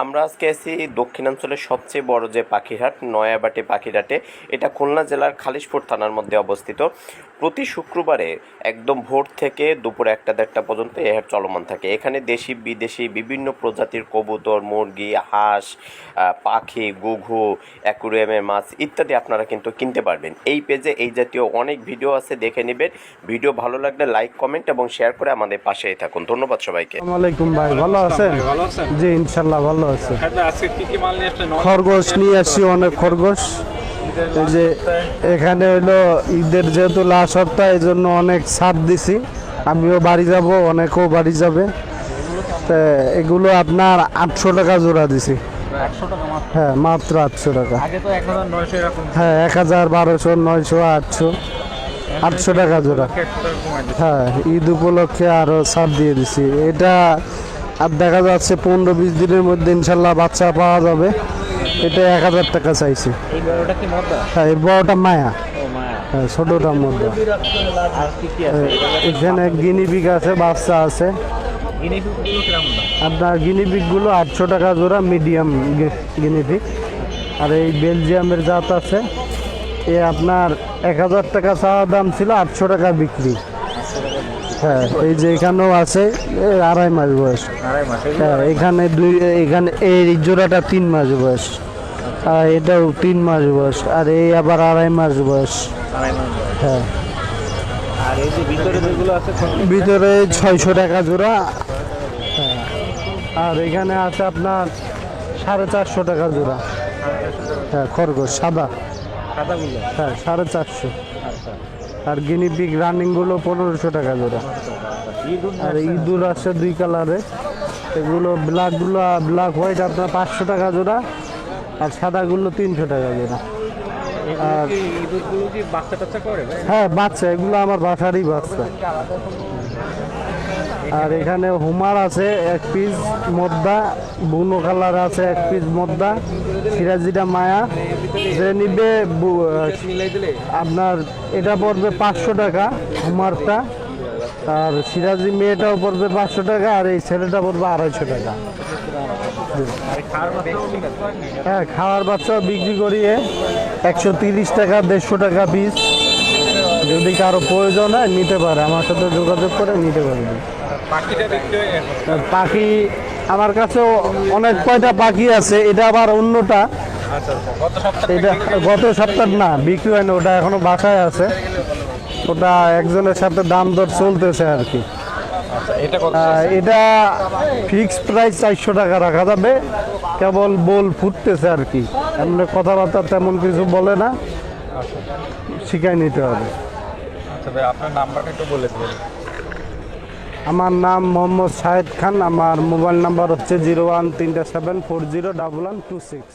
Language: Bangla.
আমরা আজকে আছি দক্ষিণাঞ্চলের সবচেয়ে বড় যে পাখিরহাট নয়াবাটি পাখিরহাটে। এটা খুলনা জেলার খালিশপুর থানার মধ্যে অবস্থিত। প্রতি শুক্রবারে একদম ভোর থেকে দুপুর একটা দেড়টা পর্যন্ত এ হাট চলমান থাকে। এখানে দেশি বিদেশি বিভিন্ন প্রজাতির কবুতর মুরগি হাঁস পাখি গুঘু অ্যাকুরিয়ামের মাছ ইত্যাদি আপনারা কিন্তু কিনতে পারবেন। এই পেজে এই জাতীয় অনেক ভিডিও আছে দেখে নেবেন। ভিডিও ভালো লাগলে লাইক কমেন্ট এবং শেয়ার করে আমাদের পাশেই থাকুন। ধন্যবাদ সবাইকে। আসসালামু আলাইকুম ভাই ভালো আছেন? ভালো আছেন। জি ইনশাল্লাহ ভালো আছে। হ্যাঁ খরগোশ নিয়ে আসছি অনেক খরগোশ। এই যে এখানে হলো ঈদের যেহেতু লাস্ট সপ্তাহ এই জন্য অনেক ছাড় দিছি। আমিও বাড়ি যাব অনেকেও বাড়ি যাবে। তা এগুলো আপনার আটশো টাকা জোড়া দিছি। হ্যাঁ মাত্র আটশো টাকা। হ্যাঁ এক হাজার বারোশো নয়শো আটশো। আটশো টাকা জোড়া। হ্যাঁ ঈদ উপলক্ষে আরও ছাড় দিয়ে দিছি। এটা আর দেখা যাচ্ছে পনেরো বিশ দিনের মধ্যে ইনশাল্লাহ বাচ্চা পাওয়া যাবে। এটা এক হাজার টাকা চাইছি। হ্যাঁ এই বড়টা মায়া। হ্যাঁ ছোটোটার মধ্যে আছে? এখানে গিনিপিক আছে বাচ্চা আছে। আপনার গিনিপিকগুলো আটশো টাকা জোড়া মিডিয়াম গিনিপিক আর এই বেলজিয়ামের জাত আছে। এ আপনার এক হাজার টাকা চাওয়া দাম ছিল আটশো টাকা বিক্রি। হ্যাঁ এই যে এখানেও আছে আড়াই মাস বয়স। আড়াই মাস হ্যাঁ এখানে দুই এখানে এই জোড়াটা তিন মাস বয়স। আর এটাও তিন মাস বয়স আর এই আবার আড়াই মাস বয়স। আড়াই মাস হ্যাঁ। আর ভিতরে ছয়শো টাকা জোড়া। হ্যাঁ। আর এখানে আছে আপনার সাড়ে চারশো টাকা জোড়া। হ্যাঁ খরগোশ সাদা। হ্যাঁ সাড়ে চারশো। আচ্ছা। আর গিনি পিক রানিংগুলো পনেরোশো টাকা জোড়া। আর ইঁদুর আছে দুই কালারে। এগুলো ব্ল্যাকগুলো ব্ল্যাক হোয়াইট আপনার পাঁচশো টাকা জোড়া, আর সাদাগুলো তিনশো টাকা জোড়া। ভাই? হ্যাঁ বাচ্চা এগুলো আমার বাসারই বাচ্চা। আর এখানে হুমার আছে এক পিস মদ্দা বুনো কালার আছে এক পিস মদ্দা সিরাজিটা মায়া। যে নিবে আপনার এটা পড়বে পাঁচশো টাকা হুমারটা। আর সিরাজি মেয়েটাও পড়বে পাঁচশো টাকা আর এই ছেলেটা পড়বে আড়াইশো টাকা। হ্যাঁ খাওয়ার বাচ্চা বিক্রি করিয়ে একশো তিরিশ টাকা দেড়শো টাকা পিস যদি কারও প্রয়োজন হয় নিতে পারে। আমার সাথে যোগাযোগ করে নিতে পারবে। আর পাখি আমার কাছেও অনেক কয়টা পাখি আছে এটা আবার অন্যটা। আচ্ছা আচ্ছা। এটা গত সপ্তাহ না বিক্রি হয় না ওটা এখনও বাসায় আছে। ওটা একজনের সাথে দাম দর চলতেছে আর কি। এটা আহ, এটা ফিক্স প্রাইস চারশো টাকা রাখা যাবে। কেবল বল ফুটতেছে আর কি। এমনি কথাবার্তা তেমন কিছু বলে না। শিখাই নিতে হবে। আচ্ছা আপনার নাম্বারটা একটু বলে দেবেন। আমার নাম মোহাম্মদ শাহেদ খান। আমার মোবাইল নাম্বার হচ্ছে জিরো ওয়ান তিনটে seven four zero double one two six.